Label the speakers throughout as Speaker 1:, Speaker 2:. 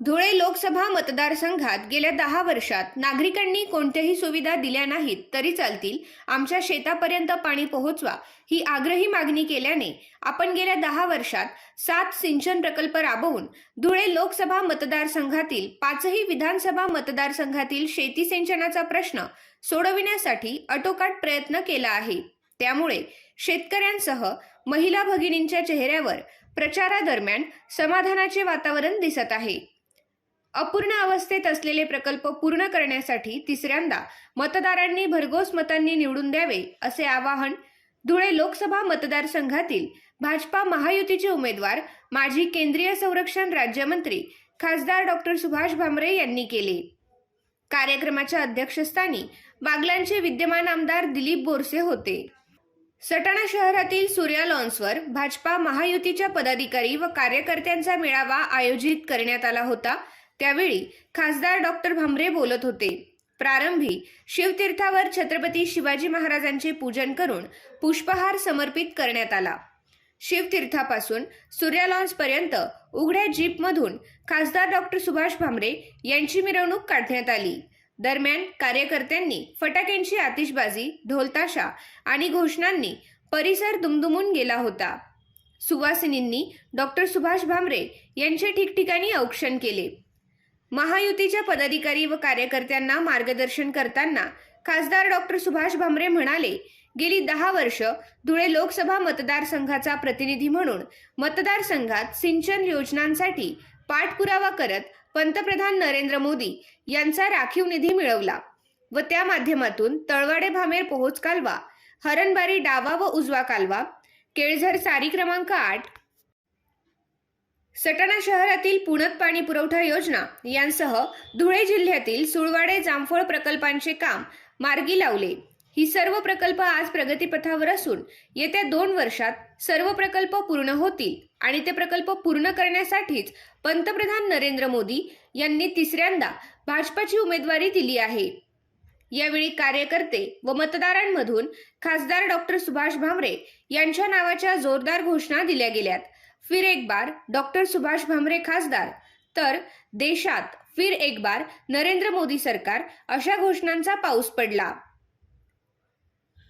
Speaker 1: धुळे लोकसभा मतदारसंघात गेल्या दहा वर्षात नागरिकांनी कोणत्याही सुविधा दिल्या नाहीत तरी चालतील. आमच्या शेतापर्यंत पाणी पोहोचवा ही आग्रही मागणी केल्याने आपण गेल्या दहा वर्षात सात सिंचन प्रकल्प राबवून धुळे लोकसभा मतदारसंघातील पाचही विधानसभा मतदारसंघातील शेती सिंचनाचा प्रश्न सोडविण्यासाठी अटोकाट प्रयत्न केला आहे. त्यामुळे शेतकऱ्यांसह महिला भगिनींच्या चेहऱ्यावर प्रचारादरम्यान समाधानाचे वातावरण दिसत आहे. अपूर्ण अवस्थेत असलेले प्रकल्प पूर्ण करण्यासाठी तिसऱ्यांदा मतदारांनी भरघोस मतांनी निवडून द्यावे असे आवाहन धुळे लोकसभा मतदारसंघातील भाजपा महायुतीचे उमेदवार माजी केंद्रीय संरक्षण राज्यमंत्री खासदार डॉक्टर सुभाष भामरे यांनी केले. कार्यक्रमाच्या अध्यक्षस्थानी बागलांचे विद्यमान आमदार दिलीप बोरसे होते. सटाणा शहरातील सूर्या लॉन्सवर भाजपा महायुतीच्या पदाधिकारी व कार्यकर्त्यांचा मेळावा आयोजित करण्यात आला होता. त्यावेळी खासदार डॉक्टर भांबरे बोलत होते. प्रारंभी शिवतीर्थावर छत्रपती शिवाजी महाराजांचे पूजन करून पुष्पहार समर्पित करण्यात आला. शिवतीर्थापासून सूर्या लॉन्सपर्यंत उघड्या जीपमधून खासदार डॉक्टर सुभाष भामरे यांची मिरवणूक काढण्यात आली. दरम्यान कार्यकर्त्यांनी फटाक्यांची आतिषबाजी ढोलताशा आणि घोषणांनी परिसर दुमदुमून गेला होता. सुवासिनींनी डॉक्टर सुभाष भामरे यांचे ठिकठिकाणी औक्षण केले. महायुतीच्या पदाधिकारी व कार्यकर्त्यांना मार्गदर्शन करताना खासदार डॉक्टर सुभाष भामरे म्हणाले गेली दहा वर्ष धुळे लोकसभा मतदारसंघाचा प्रतिनिधी म्हणून मतदारसंघात सिंचन योजनांसाठी पाठपुरावा करत पंतप्रधान नरेंद्र मोदी यांचा राखीव निधी मिळवला व त्या माध्यमातून तळवाडे भामेर पोहोच कालवा हरणबारी डावा व उजवा कालवा केळझर सारी क्रमांक आठ सटाणा शहरातील पुणत पाणी पुरवठा योजना यांसह धुळे जिल्ह्यातील सुळवाडे जामफळ प्रकल्पांचे काम मार्गी लावले. ही सर्व प्रकल्प आज प्रगतीपथावर असून येत्या दोन वर्षात सर्व प्रकल्प पूर्ण होतील आणि ते प्रकल्प पूर्ण करण्यासाठीच पंतप्रधान नरेंद्र मोदी यांनी तिसऱ्यांदा भाजपाची उमेदवारी दिली आहे. यावेळी कार्यकर्ते व मतदारांमधून खासदार डॉक्टर सुभाष भामरे यांच्या नावाच्या जोरदार घोषणा दिल्या गेल्यात. फिर एक बार डॉक्टर सुभाष भामरे खासदार. तर देशात फिर एक बार नरेंद्र मोदी सरकार अशा घोषणांचा पाऊस पडला.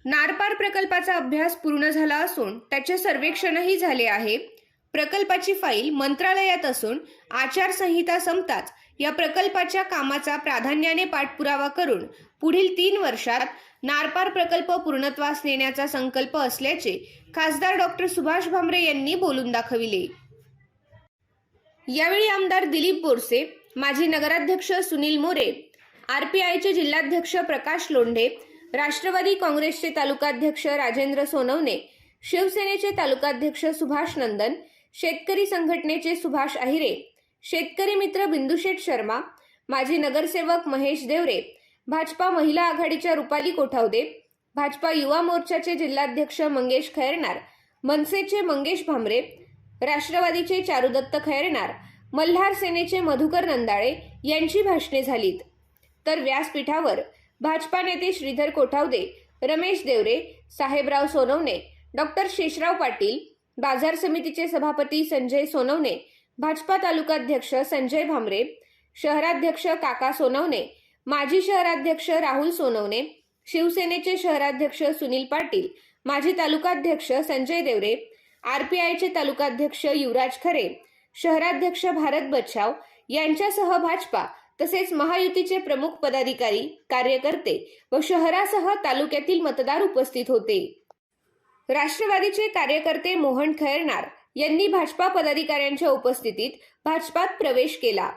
Speaker 1: नारपार प्रकल्पाचा अभ्यास पूर्ण झाला असून त्याचे सर्वेक्षणही झाले आहे. प्रकल्पाची फाईल मंत्रालयात असून आचारसंहिता संपताच या प्रकल्पाच्या कामाचा प्राधान्याने पाठपुरावा करून पुढील तीन वर्षात नारपार प्रकल्प पूर्णत्वास नेण्याचा संकल्प असल्याचे खासदार डॉक्टर सुभाष भामरे यांनी बोलून दाखविले. यावेळी आमदार दिलीप बोरसे माजी नगराध्यक्ष सुनील मोरे आरपीआयचे जिल्हाध्यक्ष प्रकाश लोंढे राष्ट्रवादी काँग्रेसचे तालुकाध्यक्ष राजेंद्र सोनवणे शिवसेनेचे तालुकाध्यक्ष सुभाष नंदन शेतकरी संघटनेचे सुभाष अहिरे शेतकरी मित्र बिंदुशेठ शर्मा माजी नगरसेवक महेश देवरे भाजपा महिला आघाडीच्या रुपाली कोठावदे भाजपा युवा मोर्चाचे जिल्हाध्यक्ष मंगेश खैरनार मनसेचे मंगेश भामरे राष्ट्रवादीचे चारुदत्त खैरनार मल्हार सेनेचे मधुकर नंदाळे यांची भाषणे झालीत. तर व्यासपीठावर भाजपा नेते श्रीधर कोठावदे रमेश देवरे साहेबराव सोनवणे डॉक्टर शेषराव पाटील बाजार समितीचे सभापती संजय सोनवणे भाजपा तालुकाध्यक्ष संजय भामरे शहराध्यक्ष काका सोनवणे माजी शहराध्यक्ष राहुल सोनवणे शिवसेनेचे शहराध्यक्ष सुनील पाटील माजी तालुकाध्यक्ष संजय देवरे आरपीआयचे तालुकाध्यक्ष युवराज खरे शहराध्यक्ष भारत बच्छाव यांच्यासह भाजपा तसेच महायुतीचे प्रमुख पदाधिकारी कार्यकर्ते व शहरासह तालुक्यातील मतदार उपस्थित होते. राष्ट्रवादीचे कार्यकर्ते मोहन खैरनार यांनी भाजपा पदाधिकाऱ्यांच्या उपस्थितीत भाजपात प्रवेश केला.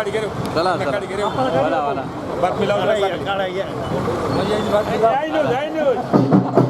Speaker 2: गाड़ी करो चला गाड़ी करो वाला वाला बात मिलाओ गाड़ी ये गाड़ी ये जाइनो जाइनो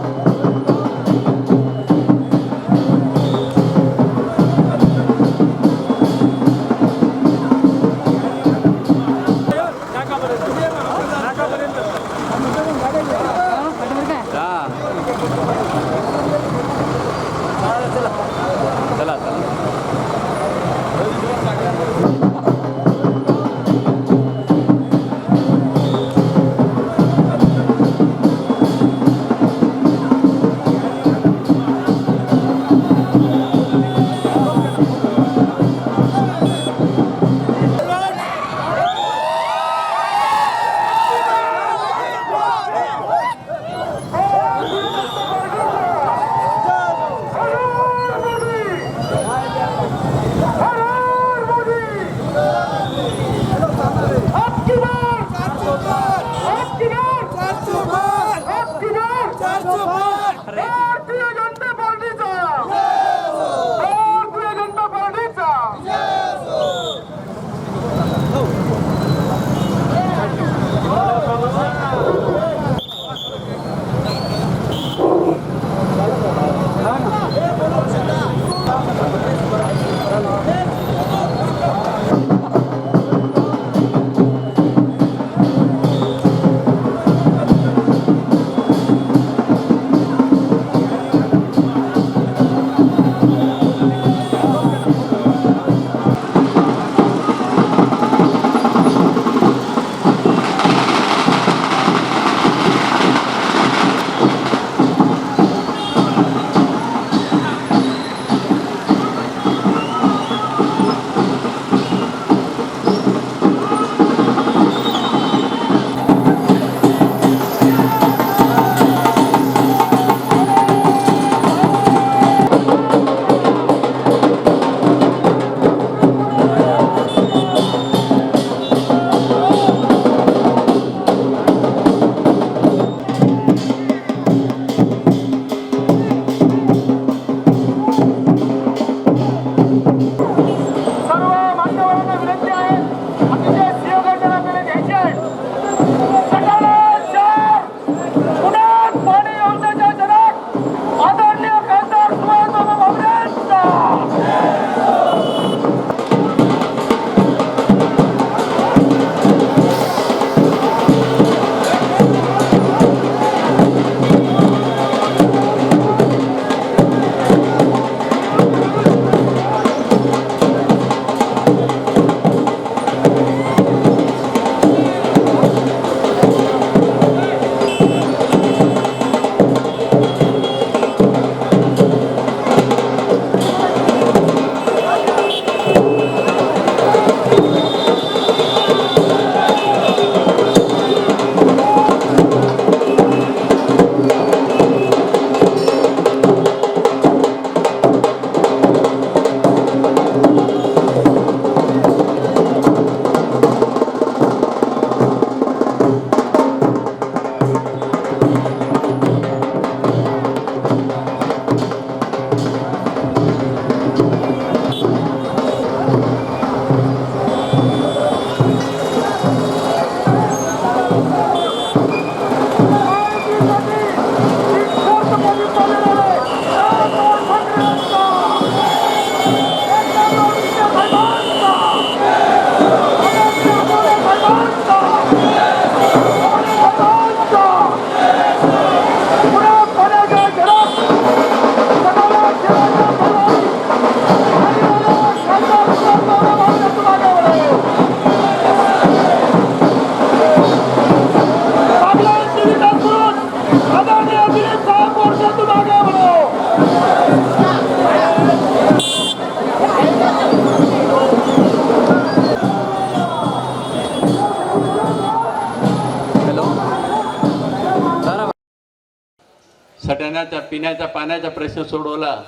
Speaker 3: अन्नाचा पिण्याचा पाण्याचा प्रश्न सोडवला.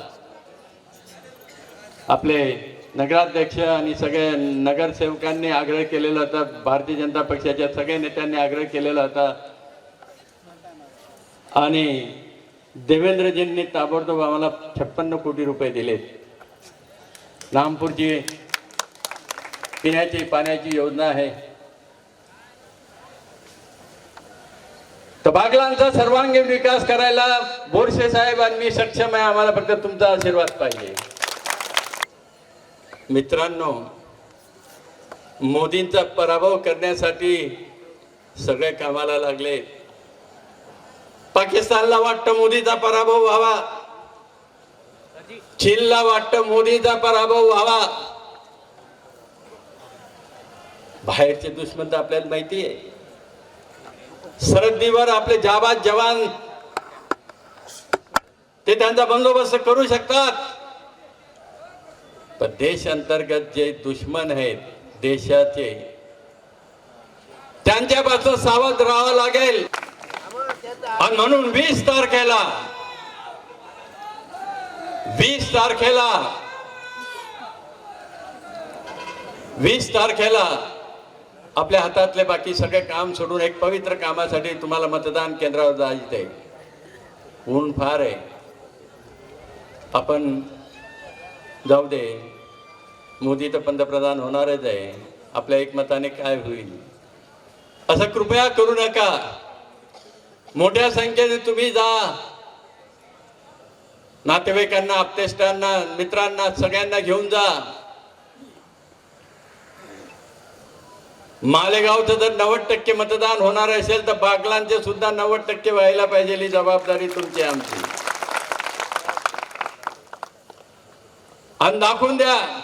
Speaker 3: आपले नगराध्यक्ष आणि सगळे नगरसेवकांनी आग्रह केलेला होता भारतीय जनता पक्षाच्या सगळ्या नेत्यांनी आग्रह केलेला होता. आणि देवेंद्रजींनी ताबडतोब आम्हाला छप्पन्न कोटी रुपये दिले. रामपूरची पिण्याची पाण्याची योजना आहे. बागलांचा सर्वांगीण विकास करायला बोरसे साहेबांनी सक्षम आहे. आम्हाला फक्त तुमचा आशीर्वाद पाहिजे. मित्रांनो मोदींचा पराभव करण्यासाठी सगळे कामाला लागले. पाकिस्तानला वाटतं मोदीचा पराभव व्हावा. चीनला वाटतं मोदीचा पराभव व्हावा. बाहेरचे दुश्मन तर आपल्याला माहिती आहे. सरहद्दीवर आपले जाबाज जवान ते त्यांचा बंदोबस्त करू शकतात. पण देश अंतर्गत जे दुश्मन आहेत देशाचे त्यांच्यापासून सावध राहावं लागेल. आणि म्हणून वीस तारखेला वीस तारखेला वीस तारखेला आपल्या हातातले बाकी सगळे काम सोडून एक पवित्र कामासाठी तुम्हाला मतदान केंद्रावर जायचं आहे ऊन फार आहे. आपण जाऊ दे. मोदी तर पंतप्रधान होणारच आहे. आपल्या एकमताने काय होईल? असं कृपया करू नका. मोठ्या संख्येने तुम्ही जा. नातेवाईकांना आपतेष्टांना मित्रांना सगळ्यांना घेऊन जा. मालेगावचं जर नव्वद टक्के मतदान होणार असेल तर बागलांचे सुद्धा नव्वद टक्के व्हायला पाहिजे ही जबाबदारी तुमची आमची. आणि दाखवून द्या.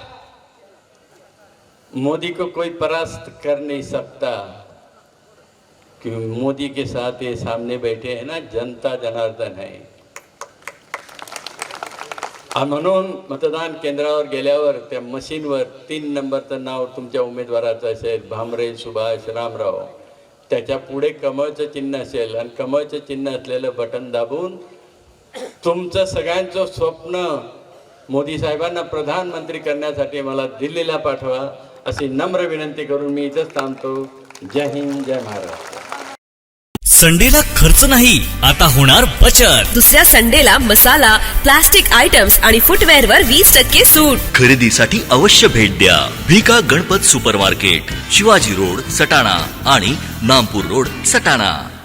Speaker 3: मोदी को कोई परास्त कर नहीं सकता. कि मोदी के साथ ये सामने बैठे हैं ना जनता जनार्दन है. म्हणून मतदान केंद्रावर गेल्यावर त्या मशीनवर तीन नंबरचं नाव तुमच्या उमेदवाराचं असेल भामरे सुभाष रामराव. त्याच्या पुढे कमळचं चिन्ह असेल आणि कमळचं चिन्ह असलेलं बटन दाबून तुमचं सगळ्यांचं स्वप्न मोदी साहेबांना प्रधानमंत्री करण्यासाठी मला दिल्लीला पाठवा अशी नम्र विनंती करून मी इथंच थांबतो. जय हिंद जय महाराष्ट्र.
Speaker 4: संडेला खर्च नाही आता होणार बचत.
Speaker 5: दुसऱ्या संडेला मसाला प्लास्टिक आयटम्स आणि फुटवेअरवर वीस टक्के सूट.
Speaker 4: खरेदीसाठी अवश्य भेट द्या. भिका गणपत सुपरमार्केट शिवाजी रोड सटाणा आणि नामपूर रोड सटाणा.